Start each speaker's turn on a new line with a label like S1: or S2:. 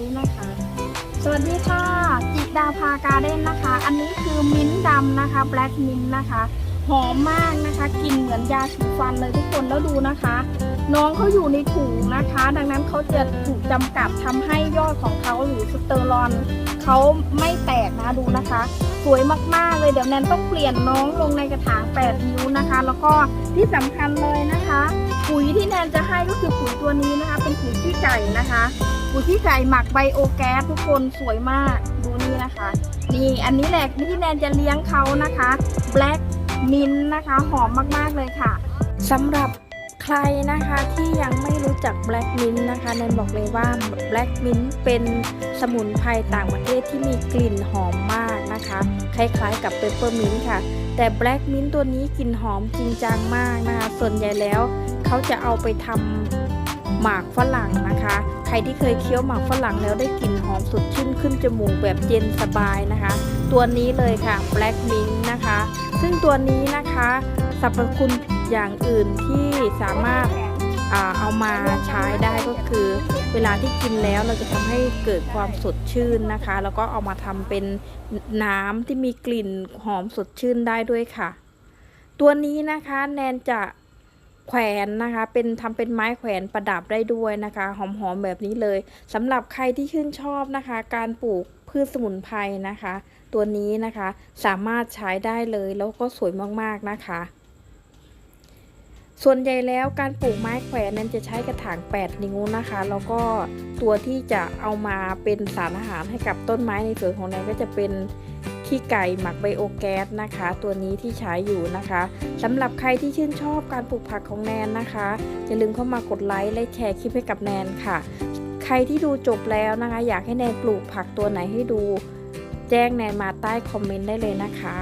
S1: นี้นะคะ สวัสดีค่ะจิดาภาการ์เด้นนะคะ อันนี้คือมิ้นดำนะคะแบล็กมิ้นนะคะหอมมากนะคะกลิ่นเหมือนยาสีฟันเลยทุกคนแล้วดูนะคะ น้องเขาอยู่ในถุงนะคะ ดังนั้นเขาจะถูกจำกัดทำให้ยอดของเขาหรือสเตอรอนเขาไม่แตกนะดูนะคะ สวยมากๆเลยเดี๋ยวแนนต้องเปลี่ยนน้องลงในกระถาง 8 นิ้วนะคะ แล้วก็ที่สำคัญเลยนะคะ ปุ๋ยที่แนนจะให้ก็คือปุ๋ยตัวนี้นะคะ เป็นปุ๋ยขี้ไก่นะคะ ปุ๋ยขี้ไก่หมักไบโอแก๊สทุกคนสวยมากดูนี่นะคะ นี่อันนี้แหละที่แนนจะเลี้ยงเขานะคะ Black Mint นะคะหอมมากๆเลยค่ะสำหรับใครนะคะที่ยังไม่รู้จัก Black Mint นะคะแนนบอกเลยว่า Black Mint เป็นสมุนไพรต่างประเทศที่มีกลิ่นหอมมากนะคะ คล้ายๆกับ Peppermint ค่ะ แต่ Black Mint ตัวนี้กลิ่นหอมจริงจังมากนะคะ ส่วนใหญ่แล้วเขาจะเอาไปทำ หมากฝรั่งนะคะ ใครที่เคยเคี้ยวหมากฝรั่งแล้วได้กลิ่นหอมสดชื่นขึ้นจมูกแบบเย็นสบายนะคะ ตัวนี้เลยค่ะ Black Mint นะคะ ซึ่งตัวนี้นะคะสรรพคุณอย่างอื่นที่สามารถเอามาใช้ได้ก็คือ เวลาที่กินแล้วเราจะทำให้เกิดความสดชื่นนะคะ แล้วก็เอามาทำเป็นน้ำที่มีกลิ่นหอมสดชื่นได้ด้วยค่ะ ตัวนี้นะคะแนนจะ แขวนนะคะ เป็นทำเป็นไม้แขวนประดับได้ด้วยนะคะ หอมๆแบบนี้เลยสำหรับใครที่ชื่นชอบนะคะ การปลูกพืชสมุนไพรนะคะ ตัวนี้นะคะสามารถใช้ได้เลยแล้วก็สวยมากๆนะคะส่วนใหญ่แล้วการปลูกไม้แขวนนั้นจะใช้กระถาง 8 นิ้วนะคะ แล้วก็ตัวที่จะเอามาเป็นสารอาหารให้กับต้นไม้ในสวนของแนนก็จะเป็น ขี้ไก่หมักไบโอแก๊สนะคะ ตัวนี้ที่ใช้อยู่นะคะสำหรับใครที่ชื่นชอบการปลูกผักของแนนนะคะอย่าลืมเข้ามากดไลค์และแชร์คลิปให้กับแนนค่ะ ใครที่ดูจบแล้วนะคะ อยากให้แนนปลูกผักตัวไหนให้ดู แจ้งแนนมาใต้คอมเมนต์ได้เลยนะคะ